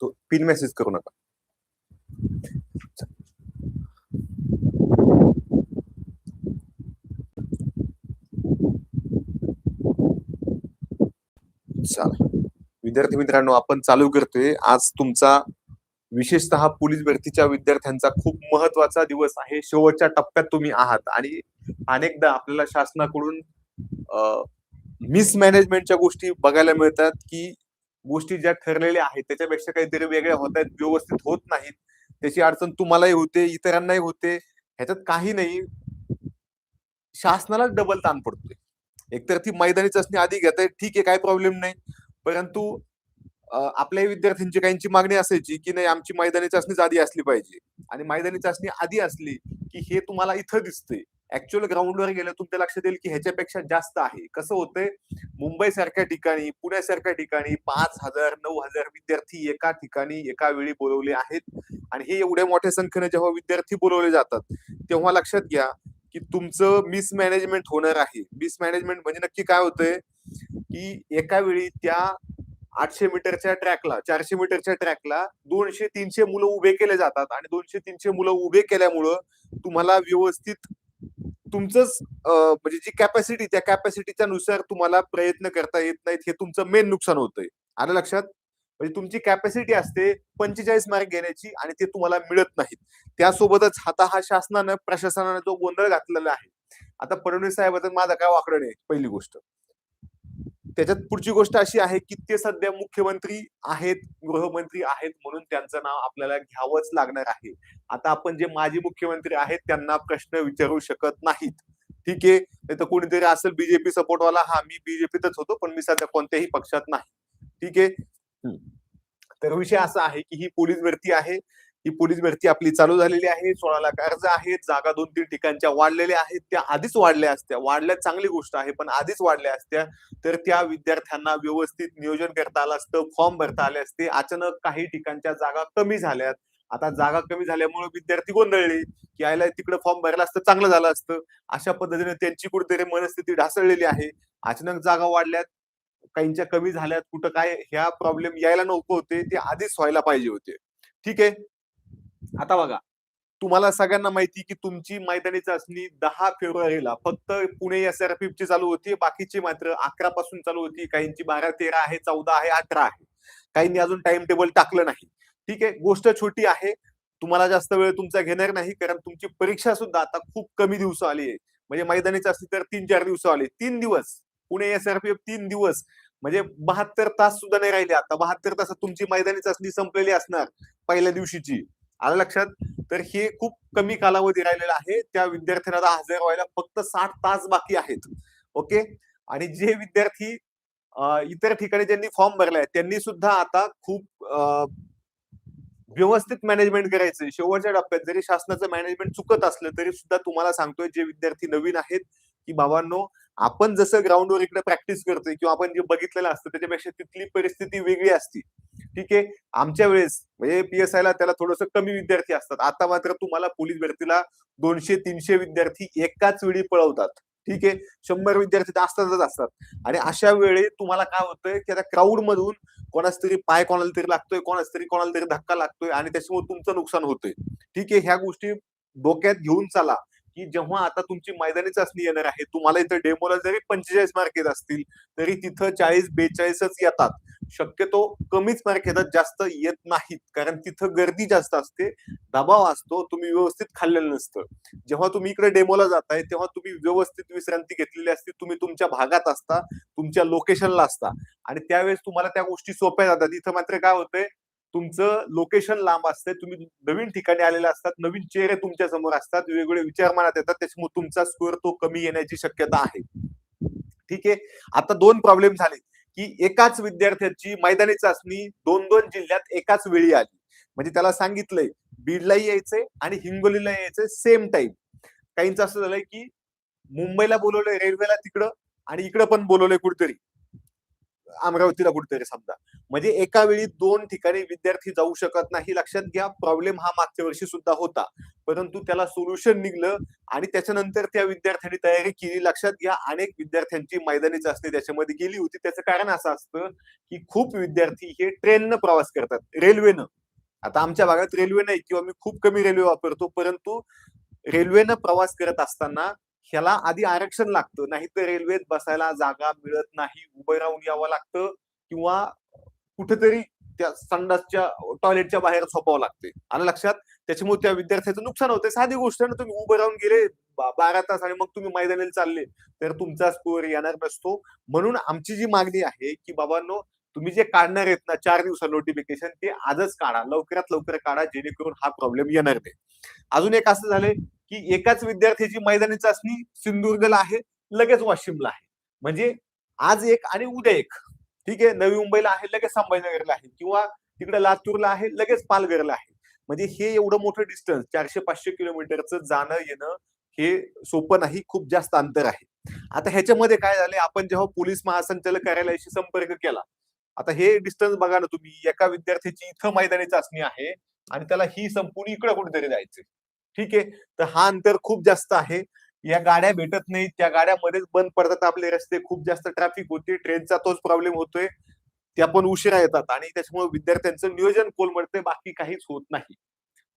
तो pin message करू नका. चालेल. विद्यार्थी मित्रांनो आपण चालू करतोय. आज तुमचा विशेषतः पोलीस भरतीच्या विद्यार्थ्यांचा खूप महत्त्वाचा दिवस आहे. शेवटच्या टप्प्यात तुम्ही आहात. आणि अनेकदा आपल्याला शासनाकडून मिसमॅनेजमेंटच्या गोष्टी बघायला मिळतात की गोष्टी ज्या ठरलेल्या आहेत त्याच्यापेक्षा काहीतरी वेगळ्या होत आहेत व्यवस्थित होत नाहीत. त्याची अडचण तुम्हालाही होते इतरांनाही होते. ह्याच्यात काही नाही. शासनालाच डबल ताण पडतोय. एकतर ती मैदानी चाचणी आधी घेत आहे ठीक आहे काही प्रॉब्लेम नाही. परंतु आपल्याही विद्यार्थ्यांची काहींची मागणी असायची की नाही आमची मैदानी चाचणीच आधी असली पाहिजे. आणि मैदानी चाचणी आधी असली की हे तुम्हाला इथं दिसतंय. ऍक्च्युअल ग्राउंडवर गेलं तुमच्या लक्षात येईल की ह्याच्यापेक्षा जास्त आहे. कसं होतंय? मुंबई सारख्या ठिकाणी पुण्यासारख्या ठिकाणी पाच हजार नऊ हजार विद्यार्थी एका ठिकाणी एका वेळी बोलवले आहेत. आणि हे एवढ्या मोठ्या संख्येने जेव्हा विद्यार्थी बोलवले जातात तेव्हा लक्षात घ्या की तुमचं मिसमॅनेजमेंट होणार आहे. मिसमॅनेजमेंट म्हणजे नक्की काय होतंय? की एका वेळी त्या आठशे मीटरच्या ट्रॅकला चारशे मीटरच्या ट्रॅकला दोनशे तीनशे मुलं उभे केले जातात आणि दोनशे तीनशे मुलं उभे केल्यामुळं तुम्हाला व्यवस्थित तुमचंच म्हणजे जी कॅपॅसिटी त्या कॅपॅसिटीच्या नुसार तुम्हाला प्रयत्न करता येत नाहीत हे तुमचं मेन नुकसान होतंय. आलं लक्षात? म्हणजे तुमची कॅपॅसिटी असते पंचेचाळीस मार्क घेण्याची आणि ते तुम्हाला मिळत नाहीत. त्यासोबतच आता हा शासनानं प्रशासनानं जो गोंधळ घातलेला आहे. आता फडणवीस साहेबांचं माझा काय वाकडं नाही पहिली गोष्ट. त्याच्यात पुढची गोष्ट अशी आहे की ते सध्या मुख्यमंत्री आहेत गृहमंत्री आहेत म्हणून त्यांचं नाव आपल्याला घ्यावंच लागणार आहे. आता आपण जे माजी मुख्यमंत्री आहेत त्यांना प्रश्न विचारू शकत नाहीत. ठीक आहे? नाही तर कोणीतरी असेल बीजेपी सपोर्टवाला हा मी बीजेपीतच होतो पण मी सध्या कोणत्याही पक्षात नाही. ठीक आहे? तर विषय असा आहे की ही पोलीस भरती आहे. ही पोलीस भरती आपली चालू झालेली आहे. सोळा लाख अर्ज आहेत. जागा दोन तीन ठिकाणच्या वाढलेल्या आहेत. त्या आधीच वाढल्या असत्या. वाढल्या चांगली गोष्ट आहे पण आधीच वाढल्या असत्या. तर त्या विद्यार्थ्यांना व्यवस्थित नियोजन करता आलं असतं. फॉर्म भरता आले असते. अचानक काही ठिकाणच्या जागा कमी झाल्यात. आता जागा कमी झाल्यामुळे विद्यार्थी गोंधळले की यायला तिकडे फॉर्म भरला असतं चांगलं झालं असतं. अशा पद्धतीने त्यांची कुठेतरी मनस्थिती ढासळलेली आहे. अचानक जागा वाढल्यात. काहींच्या कमी झाल्यात. कुठं काय ह्या प्रॉब्लेम यायला नको होते. ते आधीच व्हायला पाहिजे होते. ठीक आहे? आता बघा. तुम्हाला सगळ्यांना माहिती की तुमची मैदानी चाचणी दहा फेब्रुवारीला फक्त पुणे एस आर ची चालू होती बाकीची मात्र अकरा पासून चालू होती. काहींची बारा तेरा आहे चौदा आहे अठरा आहे. काहींनी अजून टाइम टेबल टाकलं नाही. ठीक आहे? गोष्ट छोटी आहे. तुम्हाला जास्त वेळ तुमचा घेणार नाही कारण तुमची परीक्षा सुद्धा आता खूप कमी दिवस आली आहे. म्हणजे मैदानी चाचणी तर तीन चार दिवस आले. तीन दिवस. पुणे एस आर तीन दिवस. म्हणजे बहात्तर तास सुद्धा नाही राहिले आता. बहात्तर तासात तुमची मैदानी चाचणी संपलेली असणार पहिल्या दिवशीची. आलं लक्षात? तर हे खूप कमी कालावधी राहिलेला आहे. त्या विद्यार्थ्यांना आता हजर व्हायला फक्त साठ तास बाकी आहेत. ओके? आणि जे विद्यार्थी इतर ठिकाणी ज्यांनी फॉर्म भरलाय त्यांनी सुद्धा आता खूप व्यवस्थित मॅनेजमेंट करायचं शेवटच्या टप्प्यात जरी शासनाचं मॅनेजमेंट चुकत असलं तरी सुद्धा तुम्हाला सांगतोय जे विद्यार्थी नवीन आहेत की बाबांनो आपण जसं ग्राउंडवर इकडे प्रॅक्टिस करतोय किंवा आपण जे बघितलेलं असतं त्याच्यापेक्षा तिथली परिस्थिती वेगळी असती. ठीक आहे. आमच्या वेळेस म्हणजे पी एस ला त्याला थोडस कमी विद्यार्थी असतात. आता मात्र तुम्हाला पोलीस भरतीला दोनशे तीनशे विद्यार्थी एकाच वेळी पळवतात. ठीक आहे? शंभर विद्यार्थी असतातच असतात. आणि अशा वेळी तुम्हाला काय होतंय की आता क्राऊड मधून कोणाच तरी पाय कोणाला तरी लागतोय कोणाच तरी कोणाला तरी धक्का लागतोय आणि त्याच्यामुळे तुमचं नुकसान होतंय. ठीक आहे? ह्या गोष्टी डोक्यात घेऊन चाला. की जेव्हा आता तुमची मैदानी चाचणी येणार आहे तुम्हाला इथं डेमोला जरी पंचेचाळीस मार्क येत असतील तरी तिथं चाळीस बेचाळीसच येतात. शक्यतो कमीच मार्क येतात जास्त येत नाहीत. कारण तिथं गर्दी जास्त असते दबाव असतो तुम्ही व्यवस्थित खाल्लेलं नसतं. जेव्हा तुम्ही इकडे डेमोला जाताय तेव्हा तुम्ही व्यवस्थित विश्रांती घेतलेली असते तुम्ही तुमच्या भागात असता तुमच्या लोकेशनला असता. आणि त्यावेळेस तुम्हाला त्या गोष्टी सोप्या जातात. इथं मात्र काय होतंय तुमचं लोकेशन लांब असते तुम्ही नवीन ठिकाणी आलेले असतात नवीन चेहरे तुमच्यासमोर असतात वेगवेगळे विचार मनात येतात त्याच्यामुळे तुमचा स्कोअर तो कमी येण्याची शक्यता आहे. ठीक आहे? आता दोन प्रॉब्लेम झाले की एकाच विद्यार्थ्याची मैदानी चाचणी दोन दोन जिल्ह्यात एकाच वेळी आली. म्हणजे त्याला सांगितलंय बीडलाही यायचंय आणि हिंगोलीला यायचंय सेम टाइम काहींचं असं झालंय की मुंबईला बोलवलंय रेल्वेला तिकडं आणि इकडं पण बोलवलंय कुठेतरी. अमरावतीला कुठेतरी समजा. म्हणजे एका वेळी दोन ठिकाणी विद्यार्थी जाऊ शकत नाही लक्षात घ्या प्रॉब्लेम हा मागच्या वर्षी सुद्धा होता. परंतु त्याला सोल्युशन निघलं आणि त्याच्यानंतर त्या विद्यार्थ्यांनी तयारी केली. लक्षात घ्या अनेक विद्यार्थ्यांची मैदानी चाचणी त्याच्यामध्ये गेली होती. त्याचं कारण असं असतं की खूप विद्यार्थी हे ट्रेननं प्रवास करतात रेल्वेनं आता आमच्या भागात रेल्वे नाही किंवा मी खूप कमी रेल्वे वापरतो परंतु रेल्वेनं प्रवास करत असताना ह्याला आधी आरक्षण लागतं. नाही तर रेल्वेत बसायला जागा मिळत नाही उभं राहून यावं लागतं किंवा कुठेतरी त्या संडासच्या टॉयलेटच्या बाहेर झोपावं लागते. आणि लक्षात? त्याच्यामुळे त्या विद्यार्थ्याचं नुकसान होतं साधी गोष्ट आहे ना तुम्ही उभं राहून गेले बारा तास आणि मग तुम्ही मैदानाला चालले तर तुमचा स्कोअर येणार नसतो. म्हणून आमची जी मागणी आहे की बाबांनो तुम्ही जे काढणार आहेत ना चार दिवसा नोटिफिकेशन ते आजच काढा. लवकरात लवकर काढा जेणेकरून हा प्रॉब्लेम येणार नाही. अजून एक असं झालंय की एकाच विद्यार्थ्याची मैदानी चाचणी सिंधुदुर्गला आहे लगेच वाशिमला आहे. म्हणजे आज एक आणि उद्या एक. ठीक आहे नवी मुंबईला आहे लगेच संभाजीनगरला आहे. किंवा तिकडे लातूरला आहे लगेच पालघरला आहे. म्हणजे हे एवढं मोठं डिस्टन्स चारशे पाचशे किलोमीटरचं जाणं येणं हे सोपं नाही खूप जास्त अंतर आहे. आता ह्याच्यामध्ये काय झालंय आपण जेव्हा पोलीस महासंचालक कार्यालयाशी संपर्क केला आता हे डिस्टन्स बघा ना तुम्ही एका विद्यार्थ्याची इथं मैदानी चाचणी आहे आणि त्याला ही संपूर्ण इकडे कुठेतरी जायचं ठीक आहे? तर हा अंतर खूप जास्त आहे. या गाड्या भेटत नाहीत. त्या गाड्यामध्येच बंद पडतात आपले रस्ते. खूप जास्त ट्रॅफिक होते. ट्रेनचा तोच प्रॉब्लेम होतोय. त्या पण उशिरा येतात आणि त्याच्यामुळे विद्यार्थ्यांचं नियोजन कोलमडते बाकी काहीच होत नाही.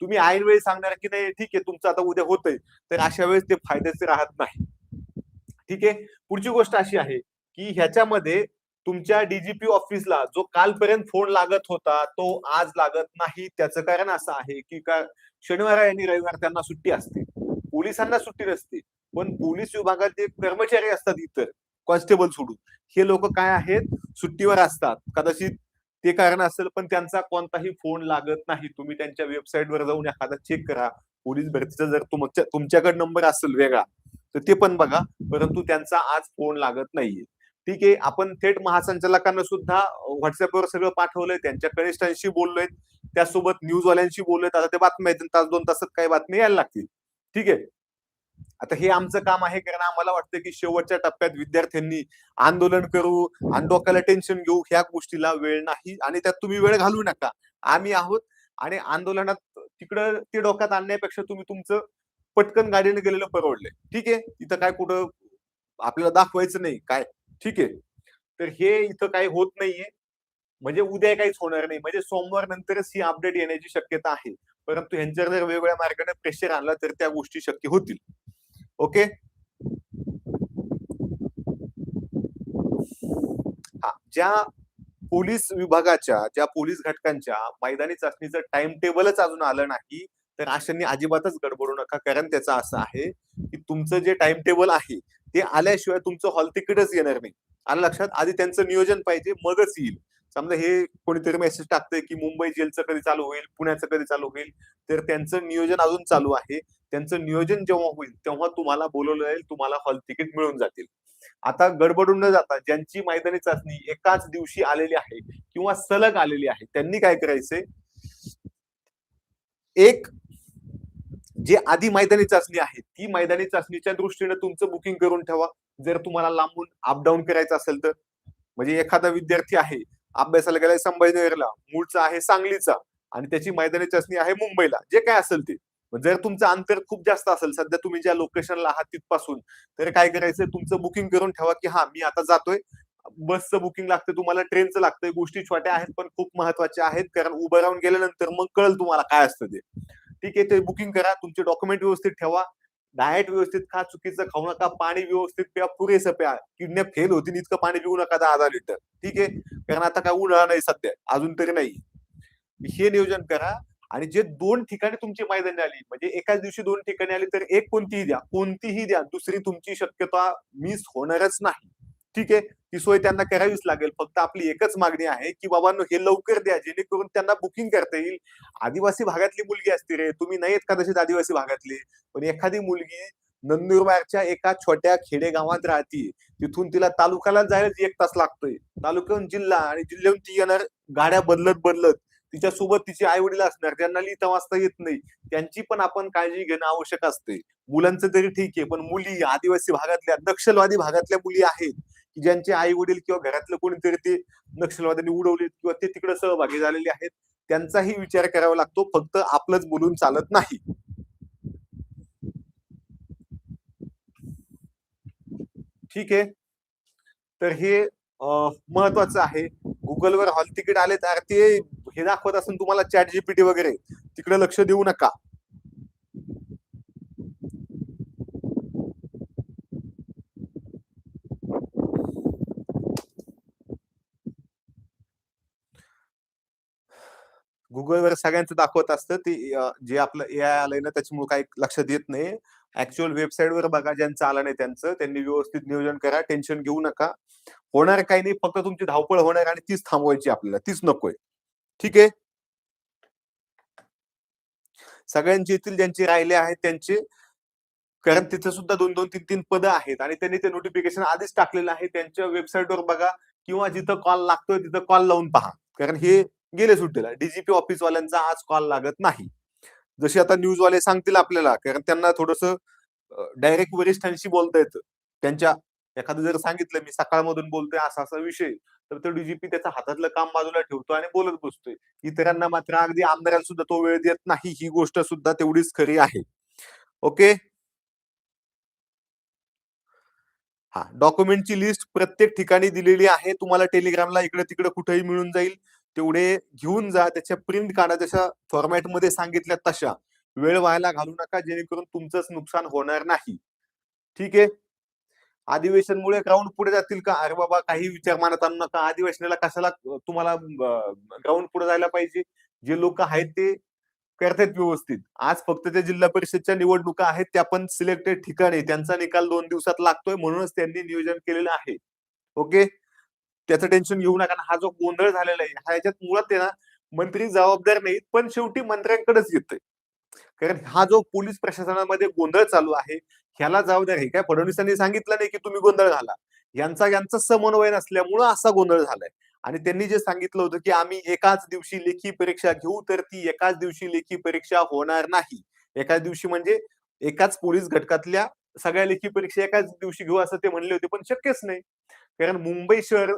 तुम्ही ऐन वेळी सांगणार की नाही ठीक आहे तुमचं आता उद्या होतंय. तर अशा वेळेस ते फायद्याचे राहत नाही. ठीक आहे? पुढची गोष्ट अशी आहे की ह्याच्यामध्ये तुमच्या डीजीपी ऑफिसला जो कालपर्यंत फोन लागत होता तो आज लागत नाही. त्याचं कारण असं आहे की का शनिवार आणि रविवार त्यांना सुट्टी असते. पोलिसांना सुट्टी नसते. पण पोलीस विभागात जे कर्मचारी असतात इतर कॉन्स्टेबल सोडून. हे लोक काय आहेत? सुट्टीवर असतात. कदाचित ते कारण असेल पण त्यांचा कोणताही फोन लागत नाही. तुम्ही त्यांच्या वेबसाईटवर जाऊन एखादा चेक करा. पोलीस भरतीचा जर तुमच्या तुमच्याकडे नंबर असेल वेगळा तर ते पण बघा. परंतु त्यांचा आज फोन लागत नाहीये. ठीक आहे आपण थेट महासंचालकांना सुद्धा व्हॉट्सअपवर सगळं पाठवलंय. त्यांच्या कनिष्ठांशी बोललोय. त्यासोबत न्यूजवाल्यांशी बोलत आता ते बातम्या आहेत. तास दोन तासात काही बातम्या यायला लागतील. ठीक आहे? आता हे आमचं काम आहे कारण आम्हाला वाटतं की शेवटच्या टप्प्यात विद्यार्थ्यांनी आंदोलन करू आणि डोक्याला टेन्शन घेऊ ह्या गोष्टीला वेळ नाही आणि त्यात तुम्ही वेळ घालवू नका. आम्ही आहोत आणि आंदोलनात तिकडं ते डोक्यात आणण्यापेक्षा तुम्ही तुमचं पटकन गाडीने गेलेलं परवडलंय. ठीक आहे? इथं काय कुठं आपल्याला दाखवायचं नाही. काय? ठीक आहे? तर हे इथं काही होत नाहीये. म्हणजे उद्या काहीच होणार नाही. म्हणजे सोमवार नंतरच ही अपडेट येण्याची शक्यता आहे. परंतु यांच्यावर जर वेगवेगळ्या मार्गाने प्रेशर आणला तर त्या गोष्टी शक्य होतील. ओके हा. ज्या पोलीस विभागाच्या ज्या पोलीस घटकांच्या मैदानी चाचणीचं टाइम टेबलच अजून आलं नाही तर अशांनी अजिबातच गडबडू नका. कारण त्याचं असं आहे की तुमचं जे टाइम टेबल आहे ते आल्याशिवाय तुमचं हॉल तिकीटच येणार नाही. आलं लक्षात? आधी त्यांचं नियोजन पाहिजे मगच येईल. समजा हे कोणीतरी मेसेज टाकतंय की मुंबई जेलचं कधी चालू होईल पुण्याचं कधी चालू होईल तर त्यांचं नियोजन अजून चालू आहे. त्यांचं नियोजन जेव्हा होईल तेव्हा तुम्हाला बोलवलं जाईल तुम्हाला हॉल तिकीट मिळून जातील. आता गडबडून न जाता ज्यांची मैदानी चाचणी एकाच दिवशी आलेली आहे किंवा सलग आलेली आहे त्यांनी काय करायचंय? एक जे आधी मैदानी चाचणी आहे ती मैदानी चाचणीच्या दृष्टीने तुमचं बुकिंग करून ठेवा. जर तुम्हाला लांबून अपडाऊन करायचं असेल तर. म्हणजे एखादा विद्यार्थी आहे अभ्यासाला गेलाय संभाजीनगरला मूळचा आहे सांगलीचा. आणि त्याची मैदानी चाचणी आहे मुंबईला. जे काय असेल ते. जर तुमचं अंतर खूप जास्त असेल सध्या तुम्ही ज्या लोकेशनला आहात तिथपासून तर काय करायचं तुमचं बुकिंग करून ठेवा की हा मी आता जातोय. बसचं बुकिंग लागतं तुम्हाला ट्रेनचं लागतंय. गोष्टी छोट्या आहेत पण खूप महत्त्वाच्या आहेत. कारण उभं राहून गेल्यानंतर मग कळेल तुम्हाला काय असतं ते. ठीक आहे ते बुकिंग करा. तुमचे डॉक्युमेंट व्यवस्थित ठेवा. डाएट व्यवस्थित खा चुकीचं खाऊ नका पाणी व्यवस्थित प्या पुरेसं प्या. किडन्या फेल होतील इतकं पाणी पिऊ नका दहा हजार लिटर. ठीक आहे? कारण आता काय उन्हाळा नाही सध्या अजून तरी नाही. हे नियोजन करा आणि जे दोन ठिकाणी तुमची मैदानी आली म्हणजे एकाच दिवशी दोन ठिकाणी आली तर एक कोणतीही द्या. कोणतीही द्या. दुसरी तुमची शक्यता मिस होणारच नाही. ठीक आहे ती सोय त्यांना करावीच लागेल. फक्त आपली एकच मागणी आहे की बाबांनो हे लवकर द्या जेणेकरून त्यांना बुकिंग करता येईल. आदिवासी भागातली मुलगी असते रे तुम्ही नाही आहेत कदाचित आदिवासी भागातली? पण एखादी मुलगी नंदुरबारच्या एका छोट्या खेडेगावात राहते. तिथून तिला तालुक्याला जायला एक तास लागतोय. तालुक्याहून जिल्हा आणि जिल्ह्याहून ती येणार गाड्या बदलत बदलत. तिच्या सोबत तिचे आई वडील असणार त्यांना लिहिता वाचता येत नाही. त्यांची पण आपण काळजी घेणं आवश्यक असते. मुलांचं तरी ठीक आहे पण मुली आदिवासी भागातल्या नक्षलवादी भागातल्या मुली आहेत. की ज्यांचे आई वडील किंवा घरातलं कोणीतरी ते नक्षलवाद्यांनी उडवले किंवा ते तिकडे सहभागी झालेले आहेत त्यांचाही विचार करावा लागतो. फक्त आपलंच बोलून चालत नाही. ठीक आहे. तर हे महत्वाचं आहे. गुगलवर हॉल तिकीट आले तर ते हे दाखवत असून तुम्हाला चॅट जीपीटी वगैरे तिकडे लक्ष देऊ नका. गुगलवर सगळ्यांचं दाखवत असतं. ते जे आपलं ए आय आलंय ना त्याच्यामुळे काही लक्ष देत नाही. ऍक्च्युअल वेबसाईटवर बघा ज्यांचं आलं नाही त्यांचं. त्यांनी व्यवस्थित नियोजन करा टेन्शन घेऊ नका. होणार काही नाही फक्त तुमची धावपळ होणार आणि तीच थांबवायची आपल्याला. तीच नकोय. ठीक आहे? सगळ्यांचे येथील ज्यांचे राहिले आहेत त्यांचे. कारण तिथे सुद्धा दोन दोन तीन तीन पदं आहेत आणि त्यांनी ते नोटिफिकेशन आधीच टाकलेलं आहे. त्यांच्या वेबसाईटवर बघा किंवा जिथं कॉल लागतोय तिथं कॉल लावून पहा. कारण हे गेले सुट्टीला. डीजीपी ऑफिस वाल्यांचा आज कॉल लागत नाही. जसे आता न्यूज वाले सांगतील आपल्याला कारण त्यांना थोडस डायरेक्ट वरिष्ठांशी बोलता येतं. त्यांच्या एखादं जर सांगितलं मी सकाळमधून बोलतोय असा असा विषय तर तो डीजीपी त्याच्या हातातलं काम बाजूला ठेवतो आणि बोलत बसतोय. इतरांना मात्र अगदी आमदारांना सुद्धा तो वेळ देत नाही. ही गोष्ट सुद्धा तेवढीच खरी आहे. ओके? हा. डॉक्युमेंटची लिस्ट प्रत्येक ठिकाणी दिलेली आहे. तुम्हाला टेलिग्रामला इकडे तिकडे कुठेही मिळून जाईल. तेवढे घेऊन जा त्याच्या प्रिंट काढा जशा फॉर्मॅटमध्ये सांगितल्या तशा. वेळ व्हायला घालू नका जेणेकरून तुमचंच नुकसान होणार नाही. ठीक आहे? अधिवेशनमुळे ग्राउंड पुढे जातील का? अरे बाबा काही विचार मानत आणू नका. अधिवेशनाला कशाला तुम्हाला ग्राउंड पुढे जायला पाहिजे? जे लोक आहेत ते करतात व्यवस्थित. आज फक्त त्या जिल्हा परिषदच्या निवडणुका आहेत त्या पण सिलेक्टेड ठिकाणी. त्यांचा निकाल दोन दिवसात लागतोय म्हणूनच त्यांनी नियोजन केलेलं आहे. ओके? त्याचं टेन्शन घेऊ नका. हा जो गोंधळ झालेला आहे हा याच्यात मुळात आहे ना मंत्री जबाबदार नाहीत पण शेवटी मंत्र्यांकडेच येतोय. कारण हा जो पोलीस प्रशासनामध्ये गोंधळ चालू आहे ह्याला जबाबदार आहे. काय फडणवीसांनी सांगितलं नाही की तुम्ही गोंधळ घाला. यांचा यांचा समन्वय नसल्यामुळं असा गोंधळ झालाय. आणि त्यांनी जे सांगितलं होतं की आम्ही एकाच दिवशी लेखी परीक्षा घेऊ तर ती एकाच दिवशी लेखी परीक्षा होणार नाही. एकाच दिवशी म्हणजे एकाच पोलीस घटकातल्या सगळ्या लेखी परीक्षा एकाच दिवशी घेऊ असं ते म्हणले होते पण शक्यच नाही. कारण मुंबई शहर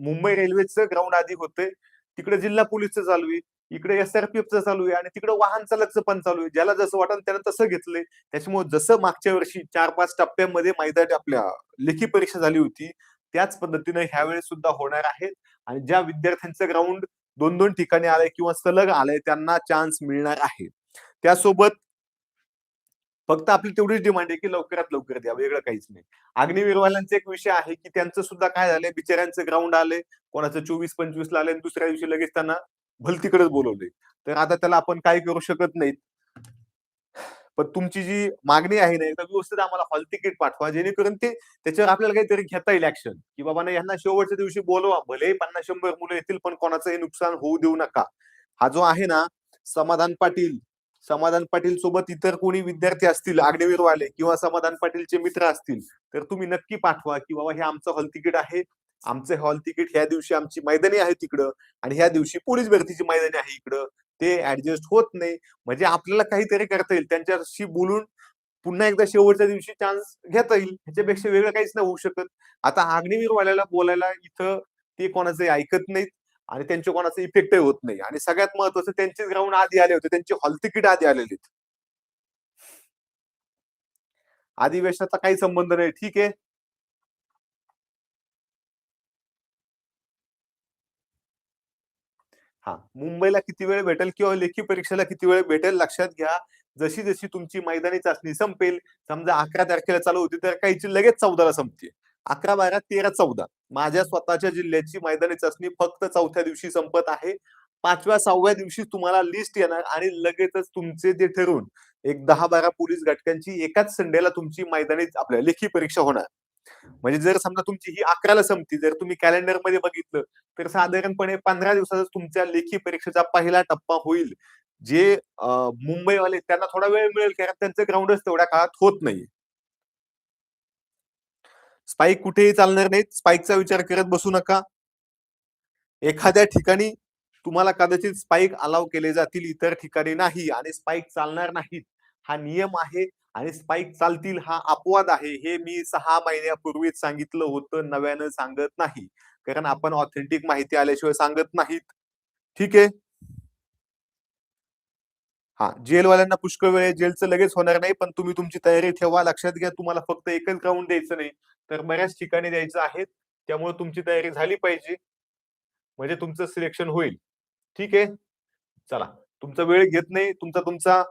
मुंबई रेल्वेचं ग्राउंड आधी होतंय. तिकडे जिल्हा पोलीसचं चालू आहे. इकडे एसआरपीएफचं चालू आहे. आणि तिकडे वाहन चालकचं पण चालू आहे. ज्याला जसं वाटलं त्यानं तसं घेतलंय. त्याच्यामुळे जसं मागच्या वर्षी चार पाच टप्प्यांमध्ये मैदानी आपल्या लेखी परीक्षा झाली होती त्याच पद्धतीने ह्यावेळेस सुद्धा होणार आहेत. आणि ज्या विद्यार्थ्यांचं ग्राउंड दोन दोन ठिकाणी आलंय किंवा सलग आलंय त्यांना चान्स मिळणार आहे. त्यासोबत फक्त आपली तेवढीच डिमांड आहे की लवकरात लवकर द्या वेगळं काहीच नाही. अग्निवीरवाल्यांचा एक विषय आहे की त्यांचं सुद्धा काय झालंय बिचाऱ्यांचं ग्राउंड आले कोणाचं चोवीस पंचवीस ला आले आणि दुसऱ्या दिवशी लगेच त्यांना भलतीकडेच बोलवले तर आता त्याला आपण काय करू शकत नाहीत. पण तुमची जी मागणी आहे ना एकदा व्यवस्थित आम्हाला हॉल तिकीट पाठवा जेणेकरून ते त्याच्यावर आपल्याला काहीतरी घेता येईल ऍक्शन की बाबा ना यांना शेवटच्या दिवशी बोलवा भले पन्नास शंभर मुलं येतील पण कोणाचंही नुकसान होऊ देऊ नका. हा जो आहे ना समाधान पाटील समाधान पाटील सोबत इतर कोणी विद्यार्थी असतील अग्निवीरवाले किंवा समाधान पाटीलचे मित्र असतील तर तुम्ही नक्की पाठवा की बाबा हे आमचं हॉल तिकीट आहे. आमचे हॉल तिकीट ह्या दिवशी आमची मैदानी आहे तिकडं आणि ह्या दिवशी पोलीस भरतीची मैदानी आहे इकडं. ते ऍडजस्ट होत नाही. म्हणजे आपल्याला काहीतरी करता येईल. त्यांच्याशी बोलून पुन्हा एकदा शेवटच्या दिवशी चान्स घेता येईल. ह्याच्यापेक्षा वेगळं काहीच नाही होऊ शकत. आता आग्नेवीरवाल्याला बोलायला इथं ते कोणाचे ऐकत नाहीत. आणि त्यांचे कोणाचा इफेक्टही होत नाही. आणि सगळ्यात महत्वाचं त्यांचे ग्राउंड आधी आले होते. त्यांची हॉल तिकीट आधी आलेली अधिवेशनाचा काही संबंध नाही. ठीक आहे? हा. मुंबईला किती वेळ भेटेल किंवा लेखी परीक्षेला किती वेळ भेटेल लक्षात घ्या. जशी जशी तुमची मैदानी चाचणी संपेल समजा अकरा तारखेला चालू होती तर काहीची लगेच चौदाला संपते अकरा बारा तेरा चौदा. माझ्या स्वतःच्या जिल्ह्याची मैदानी चाचणी फक्त चौथ्या दिवशी संपत आहे. पाचव्या सहाव्या दिवशी तुम्हाला लिस्ट येणार आणि लगेचच तुमचे ते ठरवून एक दहा बारा पोलीस घटकांची एकाच संडेला तुमची मैदानी आपल्या लेखी परीक्षा होणार. म्हणजे जर समजा तुमची ही अकराला संपती जर तुम्ही कॅलेंडरमध्ये बघितलं तर साधारणपणे पंधरा दिवसाचा तुमच्या लेखी परीक्षेचा पहिला टप्पा होईल. जे मुंबईवाले त्यांना थोडा वेळ मिळेल कारण त्यांचं ग्राउंडच तेवढ्या काळात होत नाही स्पाईक कुठेही चालणार नाहीत. स्पाईकचा विचार करत बसू नका. एखाद्या ठिकाणी तुम्हाला कदाचित स्पाईक अलाव केले जातील इतर ठिकाणी नाही आणि स्पाईक चालणार नाहीत. हा नियम आहे आणि स्पाईक चालतील हा अपवाद आहे. हे मी सहा महिन्यापूर्वीच सांगितलं होतं. नव्यानं सांगत नाही. कारण आपण ऑथेंटिक माहिती आल्याशिवाय सांगत नाहीत. ठीक आहे? हा जेलवाल्यांना पुष्कळ वेळ जेलचं लगेच होणार नाही पण तुम्ही तुमची तयारी ठेवा लक्षात घ्या तुम्हाला फक्त एकच राऊंड द्यायचं नाही. तर बऱ्याच ठिकाणी द्यायचं आहे त्यामुळे तुमची तयारी झाली पाहिजे. म्हणजे तुमचं सिलेक्शन होईल. ठीक आहे? चला तुमचा वेळ घेत नाही तुमचा तुमचा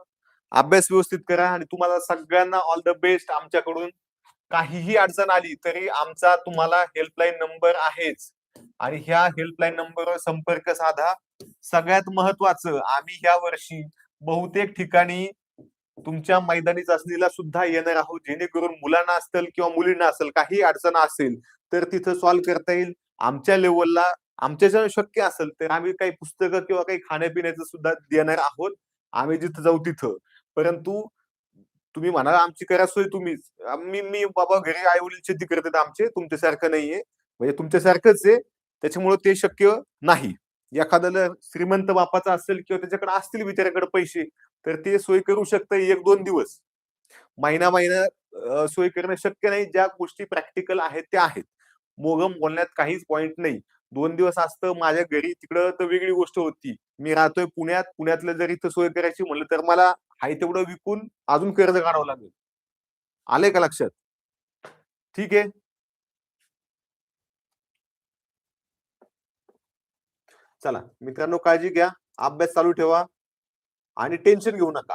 अभ्यास व्यवस्थित करा आणि तुम्हाला सगळ्यांना ऑल द बेस्ट आमच्याकडून. काहीही अडचण आली तरी आमचा तुम्हाला हेल्पलाईन नंबर आहेच. आणि ह्या हेल्पलाईन नंबरवर संपर्क साधा. सगळ्यात महत्वाचं आम्ही ह्या वर्षी बहुतेक ठिकाणी तुमच्या मैदानी चाचणीला सुद्धा येणार आहोत. जेणेकरून मुलांना असेल किंवा मुलींना असेल काही अडचण असेल तर तिथं सॉल्व्ह करता येईल. आमच्या लेवलला आमच्या शक्य असेल तर आम्ही काही पुस्तकं किंवा काही खाण्यापिण्याचं सुद्धा देणार आहोत. आम्ही जिथं जाऊ तिथं. परंतु तुम्ही म्हणाल आमची करा सोय तुम्हीच. मी मी बाबा घरी आई वडील शेती करतात आमचे तुमच्यासारखं नाहीये. म्हणजे तुमच्यासारखंच आहे. त्याच्यामुळे ते शक्य नाही. एखाद्याला श्रीमंत बापाचा असेल किंवा त्याच्याकडे असतील बिचाऱ्याकडे पैसे तर ते सोय करू शकतं एक दोन दिवस. महिना महिना सोय करणं शक्य नाही. ज्या गोष्टी प्रॅक्टिकल आहेत त्या आहेत. मोगम बोलण्यात काहीच पॉइंट नाही. दोन दिवस असतं माझ्या घरी तिकडं तर वेगळी गोष्ट होती. मी राहतोय पुण्यात पुण्यातलं जर इथं सोय करायची म्हणलं तर मला हाय तेवढं विकून अजून कर्ज काढावं लागेल. आलंय का लक्षात? ठीक आहे? चला मित्रांनो काळजी घ्या अभ्यास चालू ठेवा आणि टेन्शन घेऊ नका.